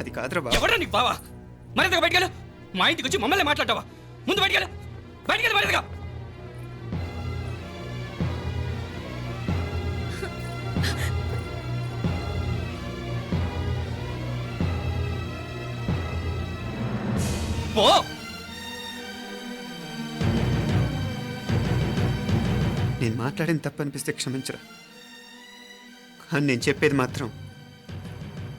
అది కాదురా బాబు. ఎవడా నీకు బావా? మరింతగా బయటకెళ్ళు మా ఇంటికి వచ్చి మమ్మల్ని మాట్లాడతావా? ముందు బయటకెళ్ళు బయటకెళ్ళు మరింతగా. పో. నేను మాట్లాడిన తప్పు అనిపిస్తే క్షమించరా. కానీ నేను చెప్పేది మాత్రం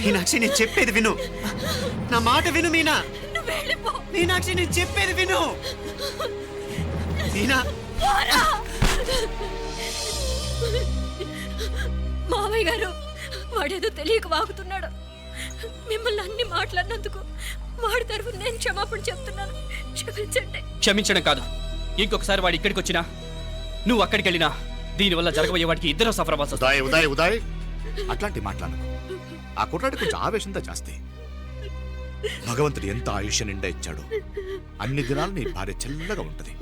మీనాక్షి నేను చెప్పేది విను. నా మాట విను మీనా. మీనాక్షి నేను చెప్పేది విను. మీనా. పోరా మావయ్య గారు వాడేదో తెలియక వాగుతున్నాడు. మిమ్మల్ని అన్ని మాట్లాడినందుకు వాడి తరఫున నేను క్షమాపణ చెప్తున్నాను. క్షమించండి. క్షమించడం కాదు. ఇంకొకసారి వాడు ఇక్కడికి వచ్చినా నువ్వు అక్కడికి వెళ్ళినా దీనివల్ల జరగబోయే వాడికి ఇద్దరు సఫర్ అవ్వాల్సి. ఉదయ్ ఉదయ్ ఉదయ్. అట్లాంటి మాట్లాడకు. ఆ కుట్రాడి కొంచెం ఆవేశంతో జాస్తి భగవంతుడు ఎంత ఆయుష్య నిండా ఇచ్చాడో. అన్ని దినాలు నీ భార్య చల్లగా ఉంటది.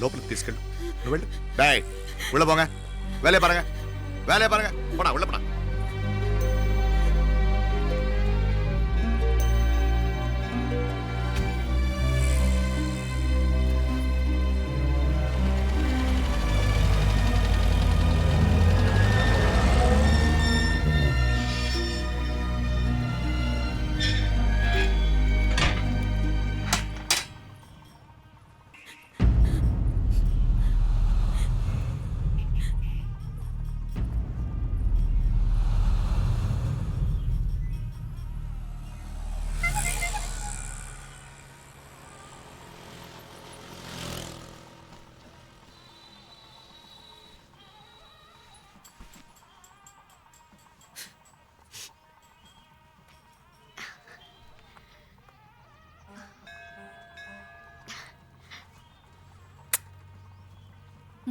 లోపలికి తీసుకెళ్ళు. నువ్వు వెళ్ళు. బాయ్ ఉళ్ళబోగా వేలే పరగా. వేలే పరగా. ఉళ్ళ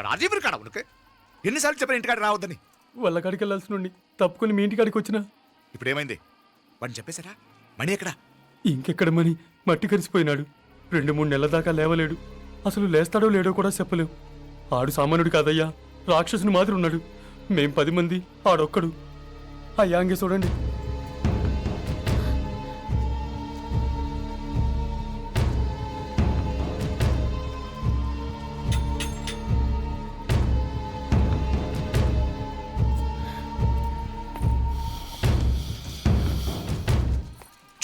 రాజీవ్ కాడ ఉనకు? ఎన్నిసార్లు చెప్పిన ఇంటికాడ రావద్దని? వాళ్ళ కాడికి వెళ్ళాల్సిన నుండి తప్పుకొని మీ ఇంటి కాడికి వచ్చిన? ఇప్పుడు ఏమైంది వాడిని చెప్పేశారా? మణి ఎక్కడా? ఇంకెక్కడ మని మట్టి కరిసిపోయినాడు. రెండు మూడు నెలల దాకా లేవలేడు. అసలు లేస్తాడో లేడో కూడా చెప్పలేవు ఆడు సామాన్యుడు కాదయ్యా. రాక్షసుని మాదిరి ఉన్నాడు. మేం పది మంది ఆడొక్కడు. అయ్యా అంగే చూడండి.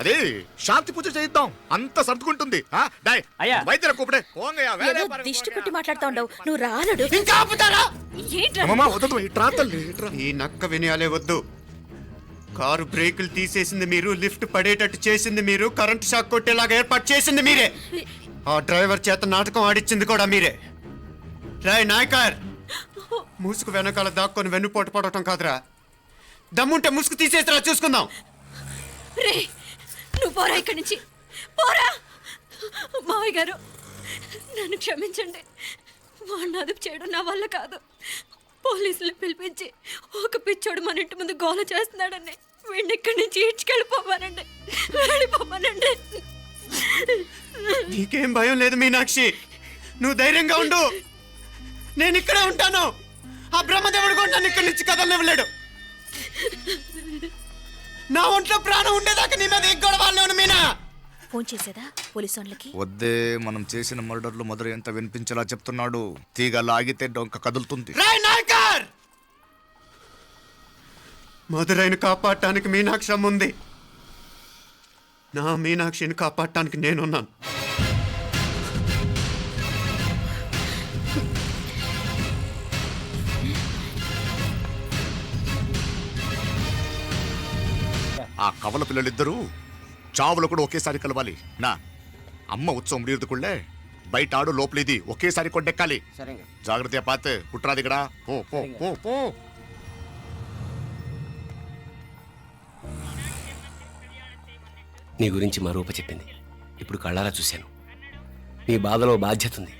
అదే శాంతి పూజ చేయిద్దాం. అంత సర్దుకుంటుంది. ఆ, డేయ్, అయ్యా. వైద్యుల కూపడే ఏదో దిష్టి. కొట్టి మాట్లాడుతూ ఉండవు నువ్వు రానడు. ఇంకా ఆపుతారా? ఏంట్రా? వద్దు ఇట్రా తల్లి ఇట్రా ఈ నక్క వినయాలే వద్దు. కారు బ్రేకులు తీసేసింది మీరు లిఫ్ట్ పడేటట్టు చేసింది మీరు కరెంట్ షాక్ కొట్టేలాగా ఏర్పాటు చేసింది మీరే. ఆ డ్రైవర్ చేత నాటకం ఆడిచ్చింది కూడా మీరే. రాయ్ నాయకర్ ముసుగు వెనకాల దాక్కొని వెన్నుపోటు పడటం కాదురా. దమ్ముంటే ముసుగు తీసేసిరా చూసుకుందాం. రే నువ్వు పోరా ఇక్కడి నుంచి. పోరా. మావయ్య గారు నన్ను క్షమించండి. వాడిని అదుపు చేయడం నా వల్ల కాదు. పోలీసులు పిలిపించి ఒక పిచ్చోడు మన ఇంటి ముందు గోల చేస్తున్నాడని వీడిని ఇక్కడి నుంచి ఈడ్చుకెళ్ళిపోమానండి. వెళ్ళిపోమానండి. నీకేం భయం లేదు మీనాక్షి. నువ్వు ధైర్యంగా ఉండు. నేను ఇక్కడే ఉంటాను. ఆ బ్రహ్మదేవుడు కూడా నన్ను ఇక్కడి నుంచి కదలనివ్వలేడు. నా ఒంట్లో ప్రాణం ఉండేది ఫోన్ చేసేదా పోలీసు వాళ్ళకి వద్దే మనం చేసిన మర్డర్లు మొదలు ఎంత వినిపించేలా చెప్తున్నాడు. తీగ లాగితే డొంక కదులుతుంది. రాయ్ నాయకర్! మధురైని కాపాడటానికి మీనాక్షి ఉంది నా మీనాక్షిని కాపాడటానికి నేనున్నాను. ఆ కవల పిల్లలిద్దరూ చావులు కూడా ఒకేసారి కలవాలి. నా అమ్మ ఉత్సవం ముడియదుకుళ్ళే బయట ఆడు లోపలిది ఒకేసారి కొండెక్కాలి. జాగ్రత్త పాత్ పుట్రా దిగడా పో పో పో పో. నీ గురించి మా రూప చెప్పింది. ఇప్పుడు కళ్ళారా చూశాను. నీ బాధలో బాధ్యత ఉంది.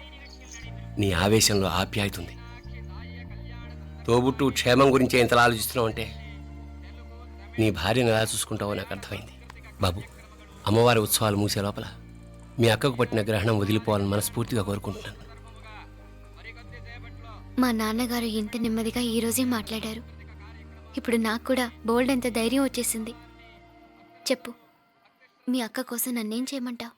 నీ ఆవేశంలో ఆప్యాయత ఉంది. తోబుట్టు క్షేమం గురించి ఎంతలా ఆలోచిస్తున్నావు అంటే నీ భార్యను ఎలా చూసుకుంటావో నాకు అర్థమైంది. బాబు అమ్మవారి ఉత్సవాలు మూసే లోపల మీ అక్కకు పట్టిన గ్రహణం వదిలిపోవాలని మనస్ఫూర్తిగా కోరుకుంటున్నాను. మా నాన్నగారు ఇంత నెమ్మదిగా ఈరోజే మాట్లాడారు. ఇప్పుడు నాకు కూడా బోల్డ్ ఎంత ధైర్యం వచ్చేసింది. చెప్పు మీ అక్క కోసం నన్నేం చేయమంటావు?